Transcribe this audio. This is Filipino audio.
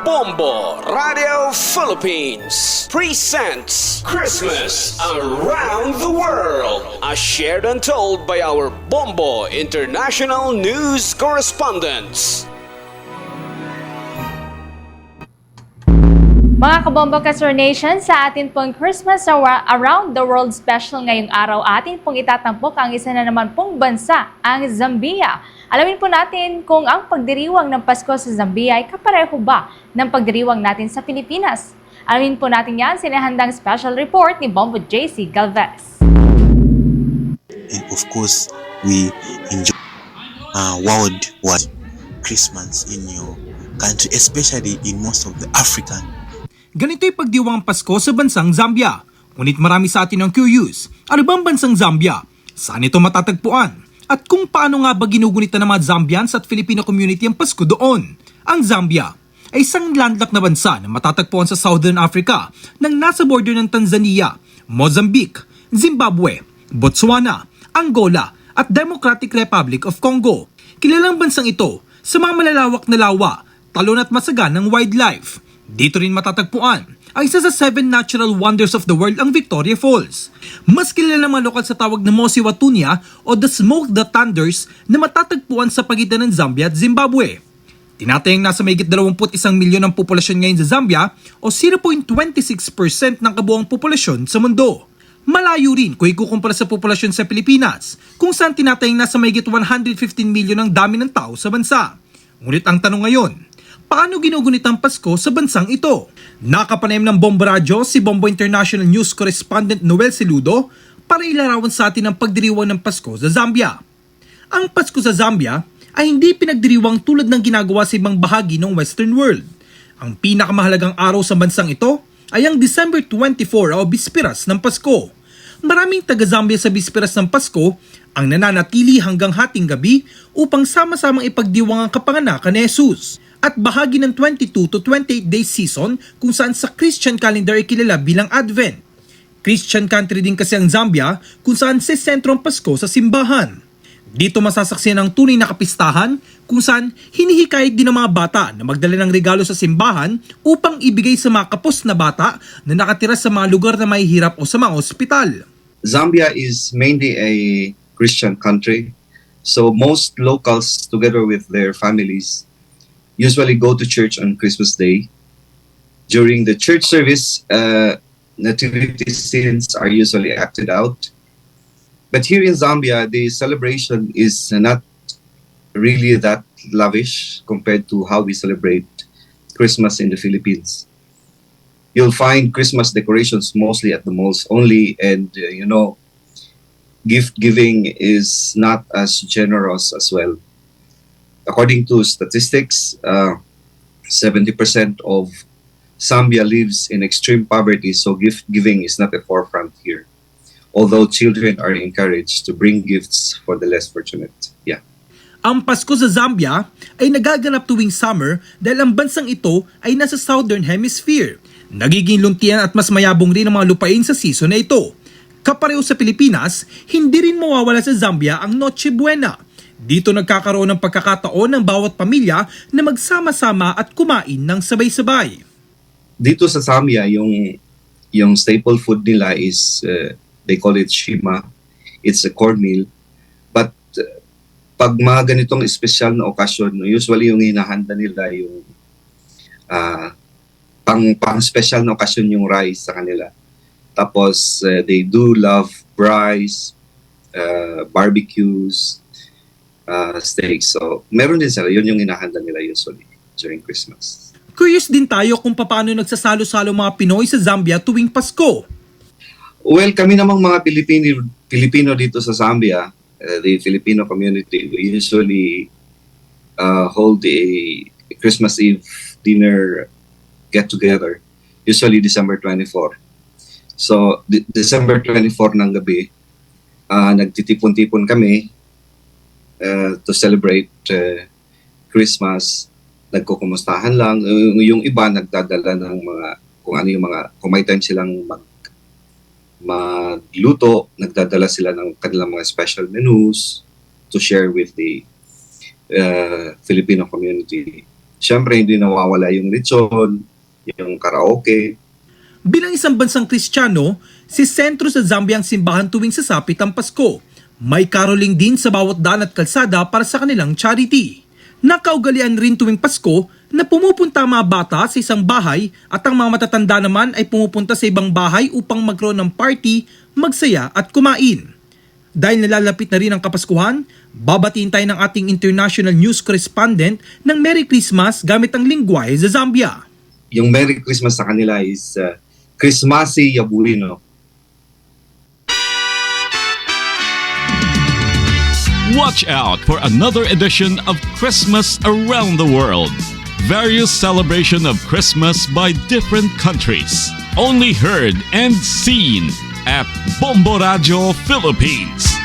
Bombo Radio Philippines presents Christmas Around the World, as shared and told by our Bombo International News Correspondents. Mga kabombo Kasur Nation, sa atin pong Christmas Around the World special ngayong araw, atin pong itatampok ang isa na naman pong bansa, ang Zambia. Alamin po natin kung ang pagdiriwang ng Pasko sa Zambia ay kapareho ba ng pagdiriwang natin sa Pilipinas. Alamin po natin yan, sinahandang special report ni Bombo JC Galvez. and of course we enjoy uh, worldwide Christmas in your country, especially in most of the African Ganito'y pagdiwang Pasko sa bansang Zambia. Ngunit marami sa atin ang curious, ano bang bansang Zambia? Saan ito matatagpuan? At kung paano nga ba ginugunitan ng mga Zambians at Filipino community ang Pasko doon? Ang Zambia ay isang landlocked na bansa na matatagpuan sa Southern Africa nang nasa border ng Tanzania, Mozambique, Zimbabwe, Botswana, Angola at Democratic Republic of Congo. Kilalang bansang ito sa mga malalawak na lawa, talon at masagan ng wildlife. Dito rin matatagpuan ang isa sa seven natural wonders of the world ang Victoria Falls. Mas kilala naman lokal sa tawag na Mosi Watunya o the Smoke the Thunders na matatagpuan sa pagitan ng Zambia at Zimbabwe. Tinatayang nasa mahigit 21 milyon ang populasyon ngayon sa Zambia o 0.26% ng kabuang populasyon sa mundo. Malayo rin kung ikukumpara sa populasyon sa Pilipinas, kung saan tinatayang nasa mahigit 115 milyon ang dami ng tao sa bansa. Ngunit ang tanong ngayon, paano ginugunit ang Pasko sa bansang ito? Nakapanayam ng Bombo Radio si Bombo International News Correspondent Noel Siludo para ilarawan sa atin ang pagdiriwang ng Pasko sa Zambia. Ang Pasko sa Zambia ay hindi pinagdiriwang tulad ng ginagawa sa ibang bahagi ng Western world. Ang pinakamahalagang araw sa bansang ito ay ang December 24 o Bispiras ng Pasko. Maraming taga-Zambia sa Bispiras ng Pasko ang nananatili hanggang hating gabi upang sama-samang ipagdiwang ang kapanganakan ni Jesus at bahagi ng 22 to 28 day season kung saan sa Christian calendar ay kilala bilang Advent. Christian country din kasi ang Zambia kung saan sa sentro ang Pasko sa simbahan. Dito masasaksiyan ang tunay na kapistahan kung saan hinihikayat din ng mga bata na magdala ng regalo sa simbahan upang ibigay sa mga kapos na bata na nakatira sa mga lugar na may hirap o sa mga ospital. Zambia is mainly a Christian country. So most locals, together with their families, usually go to church on Christmas Day. During the church service, uh, nativity scenes are usually acted out. But here in Zambia, the celebration is not really that lavish compared to how we celebrate Christmas in the Philippines. You'll find Christmas decorations mostly at the malls only, and uh, you know, gift giving is not as generous as well. According to statistics, uh, 70% of Zambia lives in extreme poverty, so gift giving is not a forefront here. Although children are encouraged to bring gifts for the less fortunate. Yeah. Ang Pasko sa Zambia ay nagaganap tuwing summer dahil ang bansang ito ay nasa Southern Hemisphere. Nagiging luntian at mas mayabong rin ang mga lupain sa season na ito. Kapareho sa Pilipinas, hindi rin mawawala sa Zambia ang Noche Buena. Dito nagkakaroon ng pagkakataon ng bawat pamilya na magsama-sama at kumain ng sabay-sabay. dito sa Zambia, yung yung staple food nila is uh, they call it shima. It's a cornmeal. But uh, pag mga ganitong espesyal na okasyon, usually yung hinahanda nila yung ah, pang pang special na okasyon yung rice sa kanila. Tapos uh, they do love rice, uh, barbecues, uh, steaks. So meron din sila, yun yung hinahanda nila usually during Christmas. Curious din tayo kung paano nagsasalo-salo mga Pinoy sa Zambia tuwing Pasko. Well, kami namang mga Pilipino, Pilipino dito sa Zambia, uh, the Filipino community, we usually uh, hold a Christmas Eve dinner get-together, usually December 24. So, de- December 24 ng gabi, uh, nagtitipon-tipon kami uh, to celebrate uh, Christmas. Nagkukumustahan lang. Yung iba nagdadala ng mga, kung ano yung mga, kung may time silang mag magluto, nagdadala sila ng kanilang mga special menus to share with the uh, Filipino community. Siyempre, hindi nawawala yung lechon, yung karaoke, Bilang isang bansang Kristiyano, si sentro sa Zambia simbahan tuwing sasapit ang Pasko. May caroling din sa bawat daan at kalsada para sa kanilang charity. Nakaugalian rin tuwing Pasko na pumupunta ang mga bata sa isang bahay at ang mga matatanda naman ay pumupunta sa ibang bahay upang magkaroon ng party, magsaya at kumain. Dahil nalalapit na rin ang Kapaskuhan, babatiin tayo ng ating international news correspondent ng Merry Christmas gamit ang lingwahe sa Zambia. yung Merry Christmas sa kanila is uh, Christmasy Yabuino. Watch out for another edition of Christmas Around the World. Various celebration of Christmas by different countries. Only heard and seen at Bombo Radio Philippines.